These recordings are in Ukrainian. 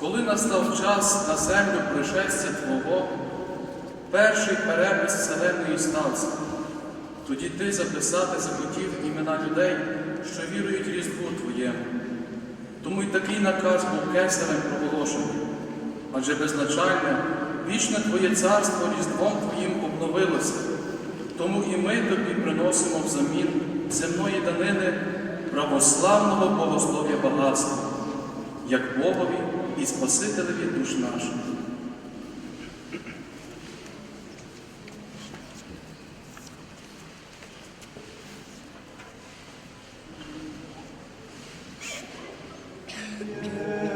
Коли настав час на землю пришестя Твого, перший перепис Вселенної стався, тоді ти записати захотів імена людей, що вірують Різдву Твоєму. Тому й такий наказ був кесарем проголошений, адже безначальне, вічне Твоє царство Різдвом Твоїм обновилося, тому і ми тобі приносимо взамін земної данини православного богослов'я багатства, як Богові і Спасителеві душ наших. Чоловіком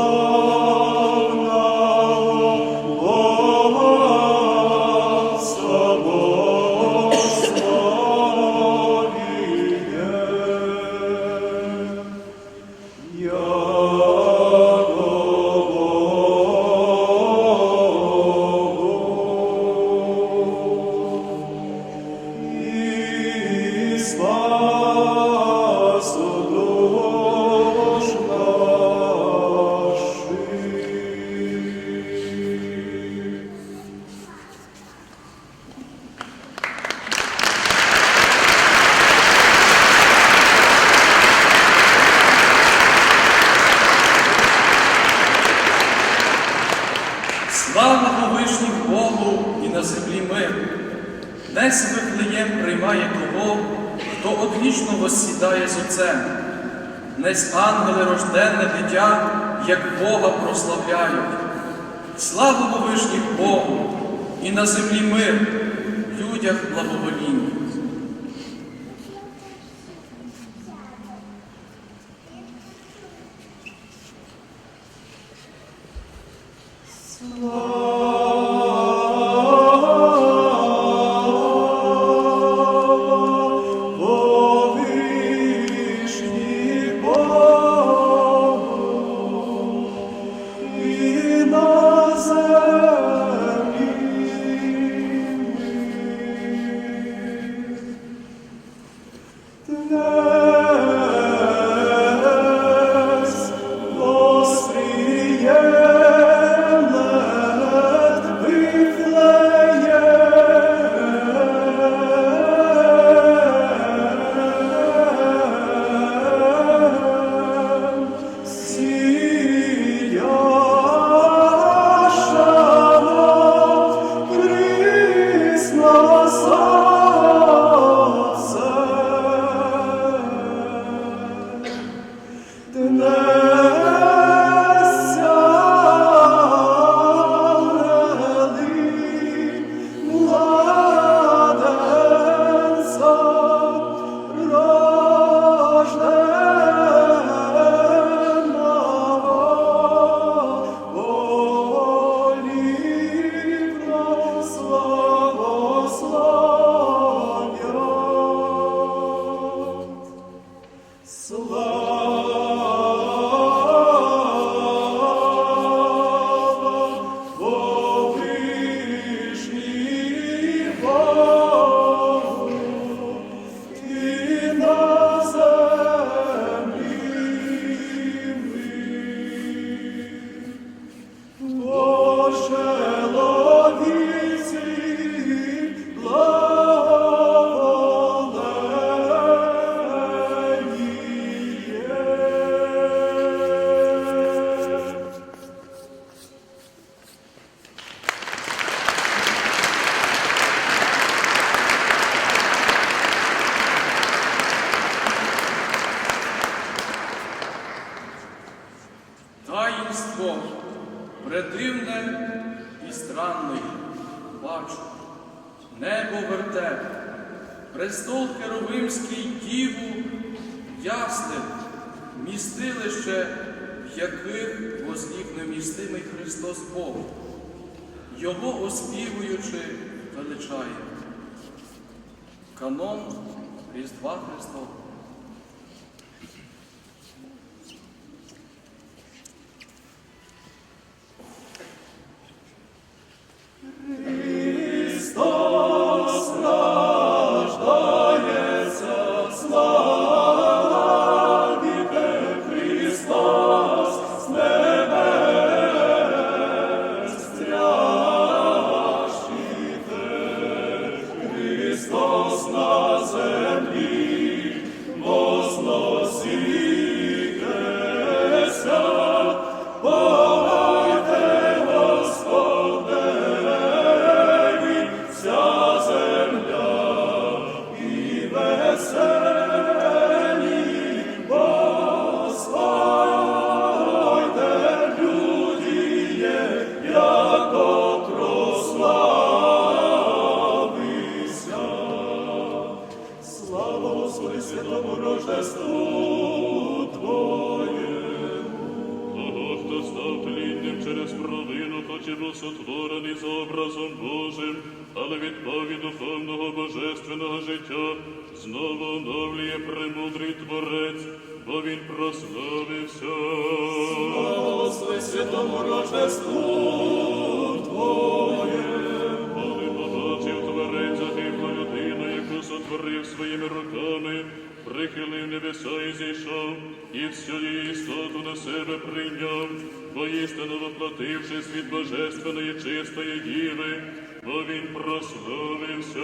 Православного Десь виплеєм приймає того, хто одвічно воссідає з Отцем. Днесь ангели рожденне дитя, як Бога прославляють. Слава вишніх Богу і на землі мир, людях благовоління. Престол Херовимський діву ясним, містилище, в яких возлів немістимий Христос Бог, Його оспівуючи величає. Канон Різдва Христова. Але відпав від духовного божественного життя, знову оновлює премудрий творець, бо він прославився. Слава святому Рождеству Твоєму. Коли побачив творець загиблу людину, яку сотворив своїми руками, прихилив небеса і зійшов, і всю її істоту на себе прийняв, бо істину воплотившись від божественної чистої діви, бо він прославився.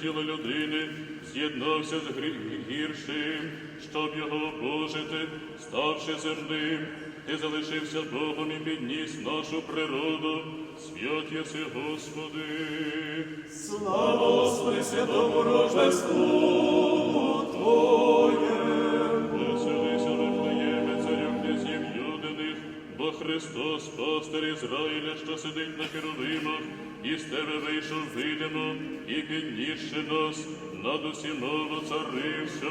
Тіло людини, з'єднався з гіршим, щоб його обожити, ставши земним. Ти залишився Богом і підніс нашу природу, свят єси Господи. Слава Господи, святому Рождеству бо Христос, пастир Ізраїля, що сидить на херовимах, і вийшов видимо, і піднісши нас, над усіма воцарився.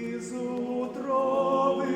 Із утроби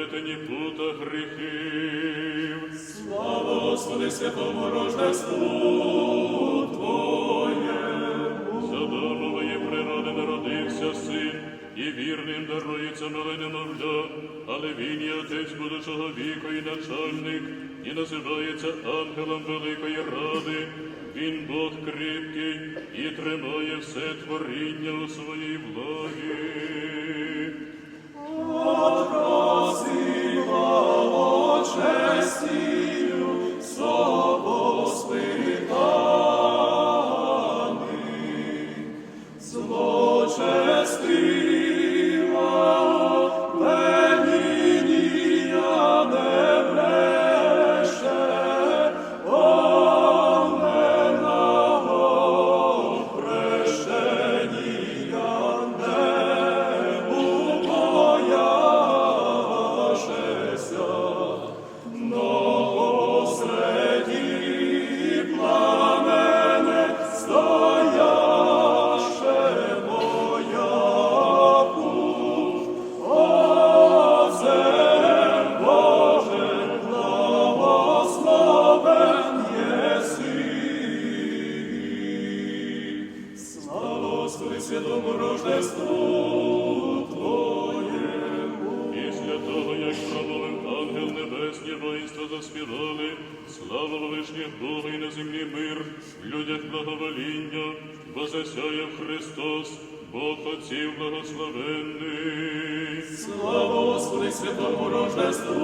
багатоплетені пута гріхів. Слава Господи, святому Рождеству Твоєму. За Адамової природи народився син, і вірним дарується мале немовля, але він є отець будучого віку і начальник, і називається ангелом великої ради. Він Бог кріпкий і тримає все творіння у своїй владі. Просила честію, совоспитаний, вишніх Бога і на землі мир, в людях благовоління, бо засяяв Христос, Бог Отців благословенний. Слава Господи, святому Рождеству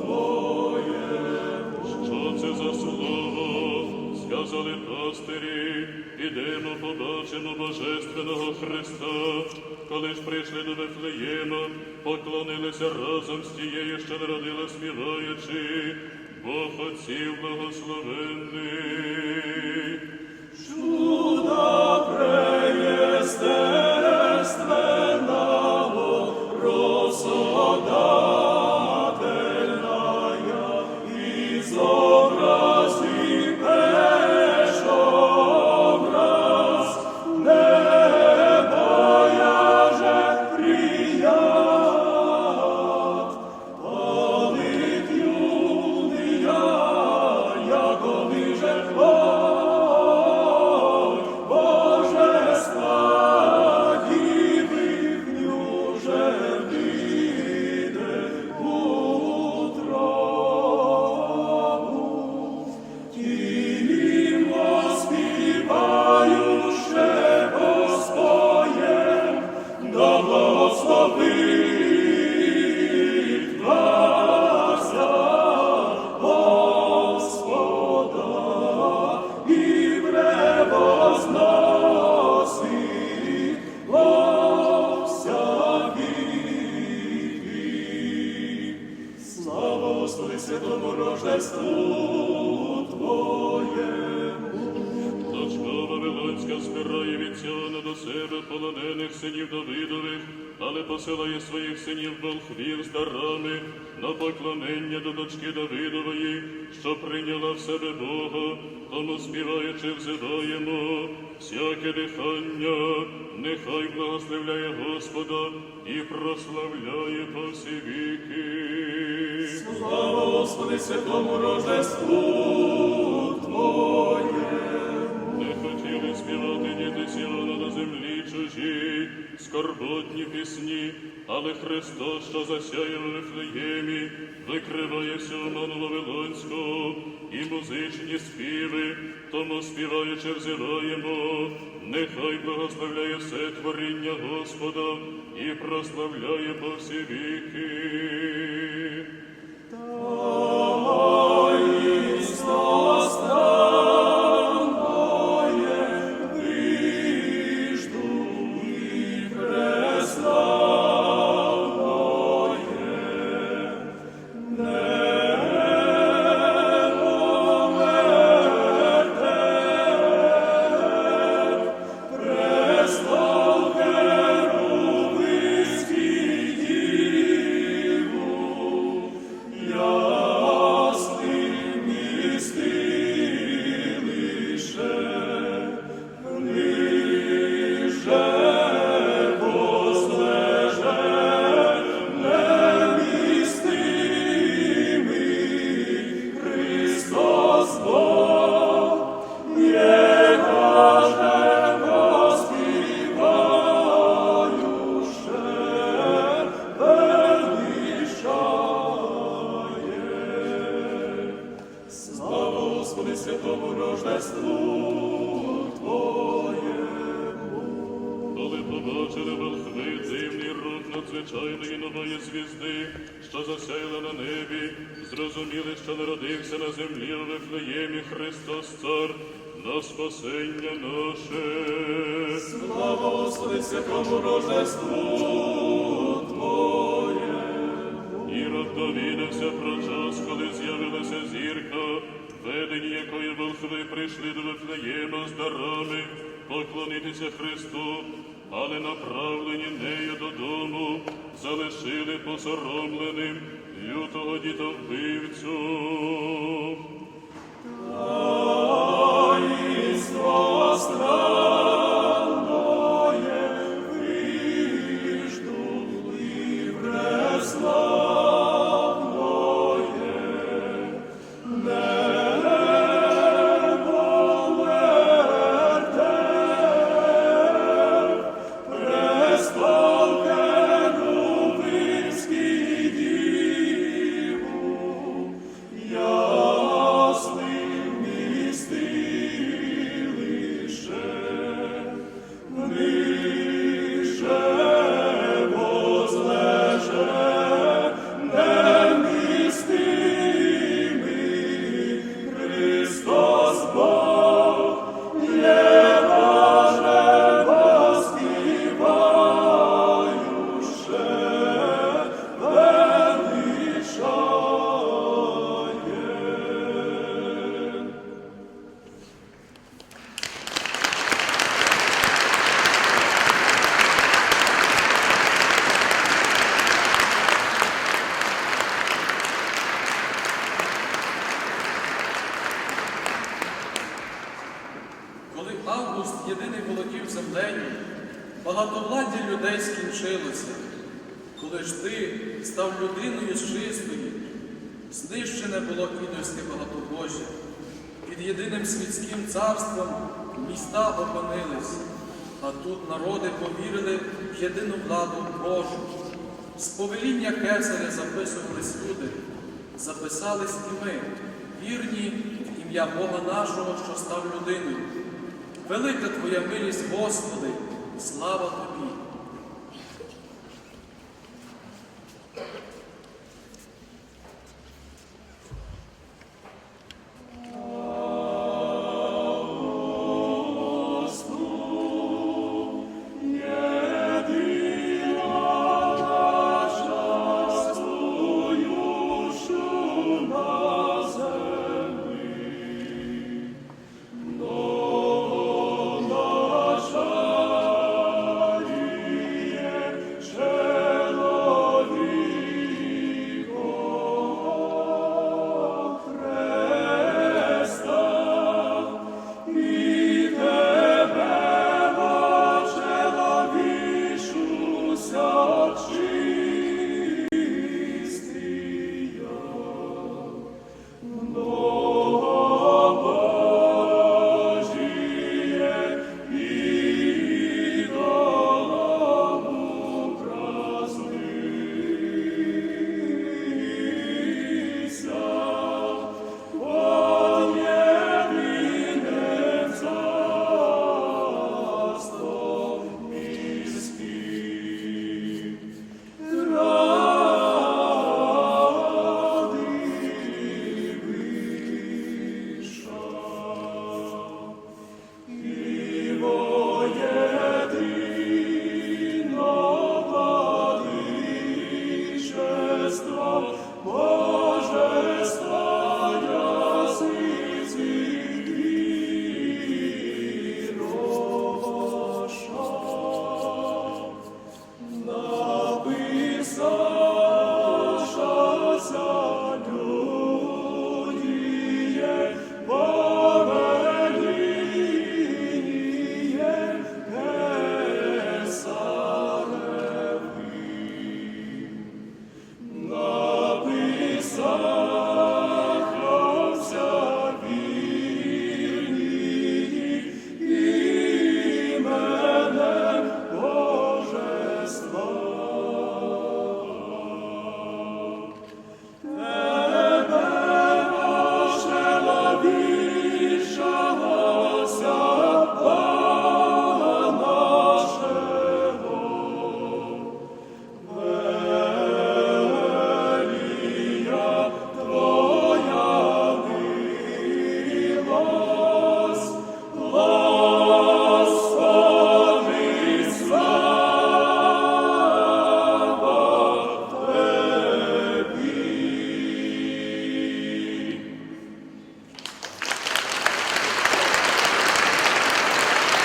Твоєму. Що це за слово? Сказали пастирі, ідемо, побачимо Божественного Христа. Коли ж прийшли до Вифлеєма, поклонилися разом з тією, що народила, співаючи, Бог Отців благословенний. Чудо преестественного всяке дихання, нехай благословляє Господа і прославляє по всі віки. Слава Господи, святому Рождеству Твоє! Не хотіли співати діти Сіона на землі чужі, скорботні пісні, але Христос, що засяяв у Вифлеємі, викриває всю оману Вавилонську і музичні співи, тому співаючи взиваємо, нехай благословляє все творіння Господа і прославляє по всі віки. Ведені якої волхви прийшли до Вифлеєма з дарами поклонитися Христу, але направлені нею додому, залишили посоромленим лютого дітовбивцю. Володів землею, багатовладдя людей скінчилося. Коли ж ти став людиною з чистої, знищене було ідольське багатобожжя. Під єдиним світським царством міста опинились, а тут народи повірили в єдину владу Божу. З повеління Кесаря записувались люди, записались і ми, вірні в ім'я Бога нашого, що став людиною. Велика Твоя милість, Господи, слава Тобі!